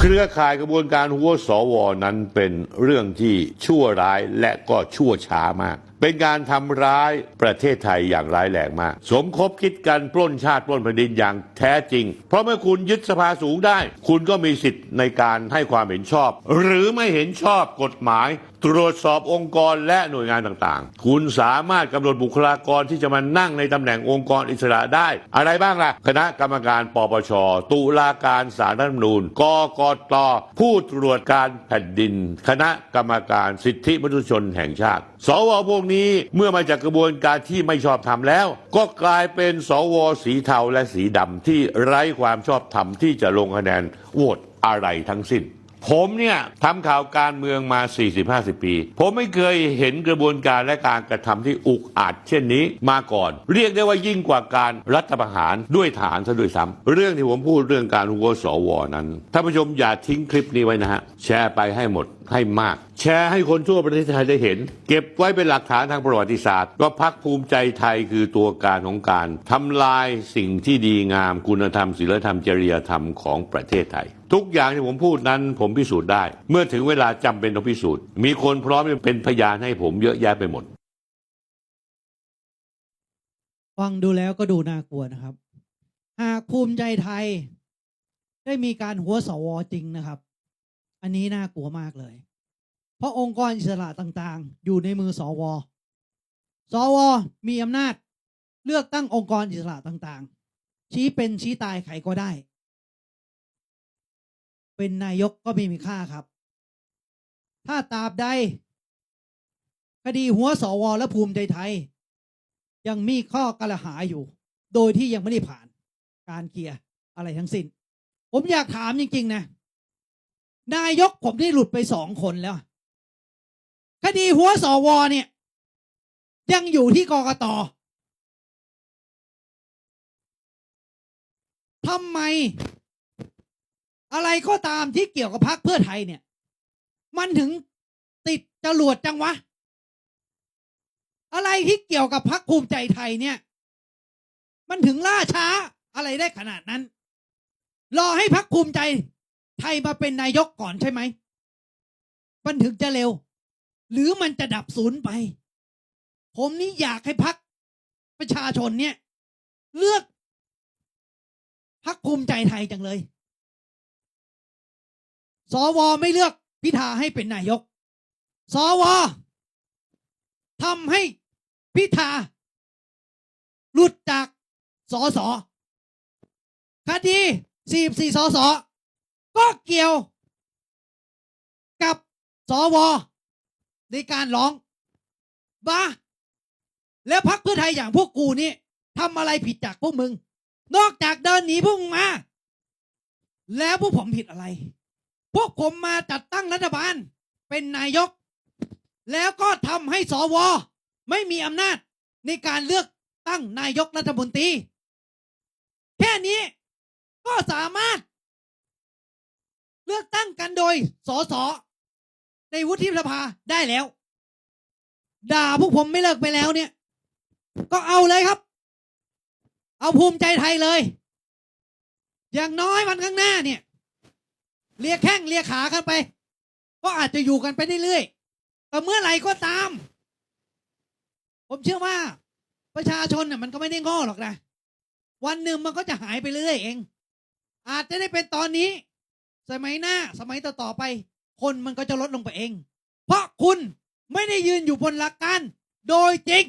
เครือข่ายกระบวนการหัวสวนั้นเป็นเรื่องที่ชั่วร้ายและก็ชั่วช้ามาก เป็นการทำร้ายประเทศไทยอย่างร้ายแรงมาก สมคบคิดกันปล้นชาติปล้นแผ่นดินอย่างแท้จริง เพราะเมื่อคุณยึดสภาสูงได้ คุณก็มีสิทธิ์ในการให้ความเห็นชอบ หรือไม่เห็นชอบกฎหมายตรวจสอบองค์กรและหน่วยงานต่างๆ คุณสามารถกำหนดบุคลากรที่จะมานั่งในตำแหน่งองค์กรอิสระได้ อะไรบ้างล่ะ คณะกรรมการปปช ตุลาการสารรัฐธรรมนูญ กกต ผู้ตรวจการแผ่นดิน คณะกรรมการสิทธิมนุษยชนแห่งชาติ สวพวกนี้เมื่อมาจากกระบวนการที่ไม่ชอบธรรมแล้ว ก็กลายเป็นสวสีเทาและสีดำที่ไร้ความชอบธรรมที่จะลงคะแนนโหวตอะไรทั้งสิ้น ผมเนี่ยทำข่าวการเมืองมา 40-50 ปี ผมไม่เคยเห็นกระบวนการและการกระทำที่อุกอาจเช่นนี้มาก่อน เรียกได้ว่ายิ่งกว่าการรัฐประหารด้วยฐานซะด้วยซ้ำเรื่องที่ผมพูดเรื่องการหัวสวนั้นท่านผู้ชมอย่าทิ้งคลิปนี้ไว้นะฮะแชร์ไปให้หมด ให้มาก แชร์ให้คนทั่วประเทศไทยได้เห็น เก็บไว้เป็นหลักฐานทางประวัติศาสตร์ว่าพักภูมิใจไทยคือตัวการของการทำลายสิ่งที่ดีงามคุณธรรมศีลธรรมจริยธรรมของประเทศไทย ทุกอย่างที่ผมพูดนั้นผมพิสูจน์ได้ เมื่อถึงเวลาจำเป็นต้องพิสูจน์ มีคนพร้อมเป็นพยานให้ผมเยอะแยะไปหมดฟังดูแล้วก็ดูน่ากลัวนะครับ หากภูมิใจไทย ได้มีการหัวสวจริงนะครับ อันนี้น่ากลัวมากเลย เพราะองค์กรอิสระต่างๆ อยู่ในมือสว สว มีอำนาจเลือกตั้งองค์กรอิสระต่างๆ ชี้เป็นชี้ตายใครก็ได้ เป็นนายกก็ไม่มีค่าครับ ถ้าตราบใด คดีหัวสว และภูมิใจไทย ยังมีข้อกล่าวหาอยู่ โดยที่ยังไม่ได้ผ่านการเคลียร์อะไรทั้งสิ้น ผมอยากถามจริง ๆ นะ นายกผมได้หลุดไปสองคนแล้ว คดีหัวสวเนี่ย ยังอยู่ที่กกตทำไม อะไรก็ตามที่เกี่ยวกับพรรคเพื่อไทยเนี่ย มันถึงติดจรวดจังวะ อะไรที่เกี่ยวกับพรรคภูมิใจไทยเนี่ย มันถึงล่าช้าอะไรได้ขนาดนั้น รอให้พรรคภูมิใจ ไทยมาเป็นนายกก่อนใช่ไหมมันถึงจะเร็ว หรือมันจะดับศูนย์ไป ผมนี่อยากให้พรรคประชาชนเนี่ย เลือกพรรคภูมิใจไทยจังเลย สวไม่เลือกพิธาให้เป็นนายก สวทำให้พิธาหลุดจากสอสอคดี44สอสอ ก็เกี่ยว กับสวในการร้องบ้าแล้วพักเพื่อไทยอย่างพวกกูนี่ทำอะไรผิดจากพวกมึง นอกจากเดินหนีพวกมึงมา แล้วพวกผมผิดอะไร พวกผมมาจัดตั้งรัฐบาลเป็นนายก แล้วก็ทำให้สว ไม่มีอำนาจในการเลือกตั้งนายกรัฐมนตรี แค่นี้ก็สามารถ เลือกตั้งกันโดยสสในวุฒิสภาได้แล้ว ด่าพวกผมไม่เลิกไปแล้วเนี่ย ก็เอาเลยครับ เอาภูมิใจไทยเลย อย่างน้อยวันข้างหน้าเนี่ยเลียแข้งเลียขากันไป ก็อาจจะอยู่กันไปเรื่อยๆแต่เมื่อไหร่ก็ตาม ผมเชื่อว่า ประชาชนน่ะมันก็ไม่ได้ง้อหรอกนะ วันหนึ่งมันก็จะหายไปเรื่อยเอง อาจจะได้เป็นตอนนี้ สมัยหน้าสมัยต่อๆไป คนมันก็จะลดลงไปเอง เพราะคุณไม่ได้ยืนอยู่บนหลักการโดยจริง